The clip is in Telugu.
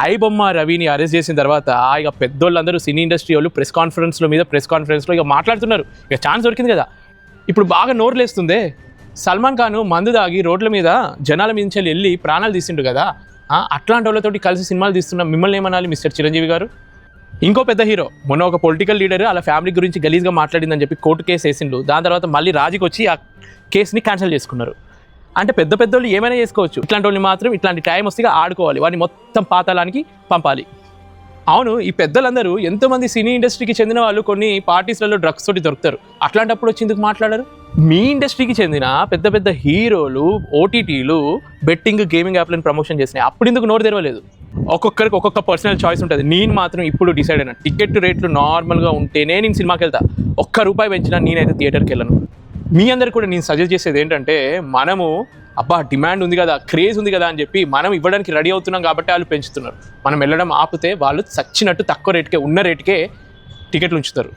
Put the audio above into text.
ఆయి బొమ్మ రవిని అరెస్ట్ చేసిన తర్వాత ఇక పెద్దోళ్ళందరూ సినీ ఇండస్ట్రీ వాళ్ళు ప్రెస్ కాన్ఫరెన్స్లో మీద ప్రెస్ కాన్ఫరెన్స్లో ఇక మాట్లాడుతున్నారు. ఇక ఛాన్స్ దొరికింది కదా. ఇప్పుడు బాగా నోరు లేస్తుందే సల్మాన్ ఖాన్ మందు దాగి రోడ్ల మీద జనాల మించి వెళ్ళి ప్రాణాలు తీసిండు కదా. అట్లాంటి వాళ్ళతోటి కలిసి సినిమాలు తీస్తున్న మిమ్మల్ని ఏమనాలి మిస్టర్ చిరంజీవి గారు? ఇంకో పెద్ద హీరో మొన్న ఒక పొలిటికల్ లీడర్ అలా ఫ్యామిలీ గురించి గలీజ్గా మాట్లాడిందని చెప్పి కోర్టు కేసు వేసిండు. దాని తర్వాత మళ్ళీ రాజీకి వచ్చి ఆ కేసుని క్యాన్సిల్ చేసుకున్నారు. అంటే పెద్ద పెద్దోళ్ళు ఏమైనా చేసుకోవచ్చు. ఇట్లాంటి వాళ్ళని మాత్రం ఇట్లాంటి టైం వస్తే ఆడుకోవాలి. వాడిని మొత్తం పాతాళానికి పంపాలి. అవును ఈ పెద్దలందరూ ఎంతోమంది సినీ ఇండస్ట్రీకి చెందిన వాళ్ళు కొన్ని పార్టీస్లలో డ్రగ్స్ తోటి దొరుకుతారు. అట్లాంటప్పుడు వచ్చి ఎందుకు మాట్లాడరు? మీ ఇండస్ట్రీకి చెందిన పెద్ద పెద్ద హీరోలు ఓటీటీలు బెట్టింగ్ గేమింగ్ యాప్లను ప్రమోషన్ చేసినాయి. అప్పుడు ఎందుకు నోరు తెరవలేదు? ఒక్కొక్కరికి ఒక్కొక్క పర్సనల్ చాయిస్ ఉంటుంది. నేను మాత్రం ఇప్పుడు డిసైడ్ అయినా. టికెట్ రేట్లు నార్మల్గా ఉంటేనే నేను సినిమాకి వెళ్తా ఒక్క రూపాయి పెంచినా నేనైతే థియేటర్కి వెళ్ళను. మీ అందరు కూడా నేను సజెస్ట్ చేసేది ఏంటంటే మనము అబ్బా డిమాండ్ ఉంది కదా క్రేజ్ ఉంది కదా అని చెప్పి మనం ఇవ్వడానికి రెడీ అవుతున్నాం కాబట్టి వాళ్ళు పెంచుతున్నారు. మనం వెళ్ళడం ఆపితే వాళ్ళు చచ్చినట్టు తక్కువ రేటుకే ఉన్న రేటుకే టికెట్లు ఉంచుతారు.